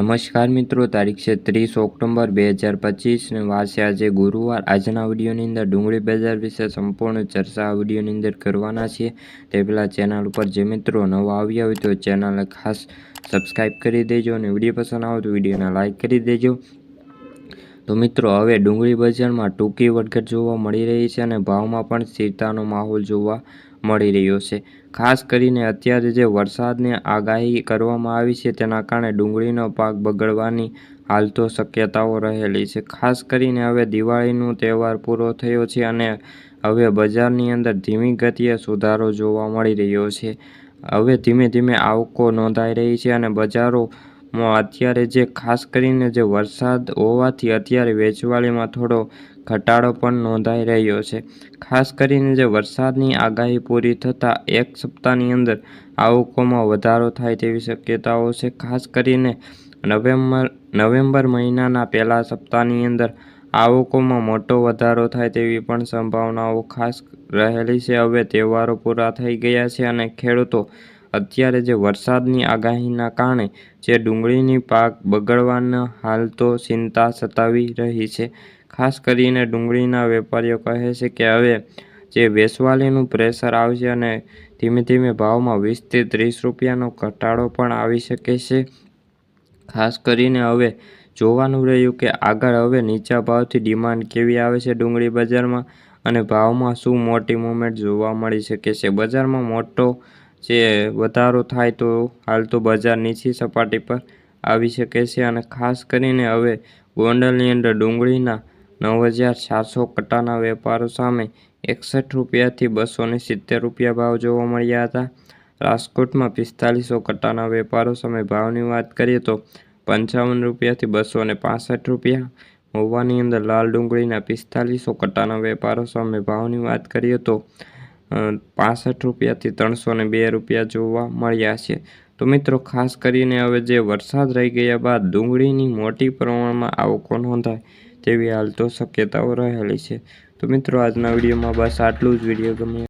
નમસ્કાર મિત્રો, તારીખ છે ત્રીસ ઓક્ટોબર બે હજાર પચીસ વાસે આજે ગુરુવાર. આજના વિડીયોની અંદર ડુંગળી બજાર વિશે સંપૂર્ણ ચર્ચા આ વિડીયોની અંદર કરવાના છીએ. તે પહેલાં ચેનલ ઉપર જે મિત્રો નવા આવ્યા હોય તો ચેનલને ખાસ સબસ્ક્રાઈબ કરી દેજો અને વીડિયો પસંદ આવે તો વિડીયોને લાઇક કરી દેજો. તો મિત્રો, હવે ડુંગળી બજારમાં ટૂંકી વધઘટ જોવા મળી રહી છે અને ભાવમાં પણ સ્થિરતાનો માહોલ જોવા મળી રહ્યો છે. ખાસ કરીને અત્યારે જે વરસાદની આગાહી કરવામાં આવી છે, તેના કારણે ડુંગળીનો પાક બગડવાની હાલ તો શક્યતાઓ રહેલી છે. ખાસ કરીને હવે દિવાળીનો તહેવાર પૂરો થયો છે અને હવે બજારની અંદર ધીમી ગતિએ સુધારો જોવા મળી રહ્યો છે. હવે ધીમે ધીમે આવકો નોંધાઈ રહી છે અને બજારોમાં અત્યારે જે ખાસ કરીને જે વરસાદ હોવાથી અત્યારે વેચવાળીમાં થોડો ઘટાડો પણ નોંધાઈ રહ્યો છે. ખાસ કરીને જે વરસાદની આગાહી પૂરી થતાં એક સપ્તાહની અંદર આવકોમાં વધારો થાય તેવી શક્યતાઓ છે. ખાસ કરીને નવેમ્બર નવેમ્બર મહિનાના પહેલા સપ્તાહની અંદર આવકોમાં મોટો વધારો થાય તેવી પણ સંભાવનાઓ ખાસ રહેલી છે. હવે તહેવારો પૂરા થઈ ગયા છે અને ખેડૂતો અત્યારે જે વરસાદની આગાહીના કારણે જે ડુંગળીની પાક બગડવાના હાલ તો ચિંતા સતાવી રહી છે. ખાસ કરીને ડુંગળીના વેપારીઓ કહે છે કે હવે જે વેચવાલીનું પ્રેશર આવશે અને ધીમે ધીમે ભાવમાં વીસથી ત્રીસ રૂપિયાનો ઘટાડો પણ આવી શકે છે. ખાસ કરીને હવે જોવાનું રહ્યું કે આગળ હવે નીચા ભાવથી ડિમાન્ડ કેવી આવે છે ડુંગળી બજારમાં અને ભાવમાં શું મોટી મુવમેન્ટ જોવા મળી શકે છે. બજારમાં મોટો જે વધારો થાય તો હાલ તો બજાર નીચી સપાટી પર આવી શકે છે અને ખાસ કરીને હવે ગોંડલની અંદર ડુંગળીના નવ હજાર ચારસો કટ્ટાના વેપારો સામે એકસઠ રૂપિયાથી બસો ને સિત્તેર રૂપિયા ભાવ જોવા મળ્યા હતા. રાજકોટમાં પિસ્તાલીસો કટ્ટાના વેપારો સામે ભાવની વાત કરીએ તો પંચાવન રૂપિયાથી બસો ને પાસઠ રૂપિયા. મહુવાની અંદર લાલ ડુંગળીના પિસ્તાલીસો કટ્ટાના વેપારો સામે ભાવની વાત કરીએ તો પાસઠ રૂપિયાથી ત્રણસો ને બે રૂપિયા જોવા મળ્યા છે. તો મિત્રો, ખાસ કરીને હવે જે વરસાદ રહી ગયા બાદ ડુંગળીની મોટી પ્રમાણમાં આવકો નોંધાય તેવી હાલ તો શક્યતાઓ રહેલી છે. તો મિત્રો, આજના વિડીયોમાં બસ આટલું જ. વીડિયો ગમે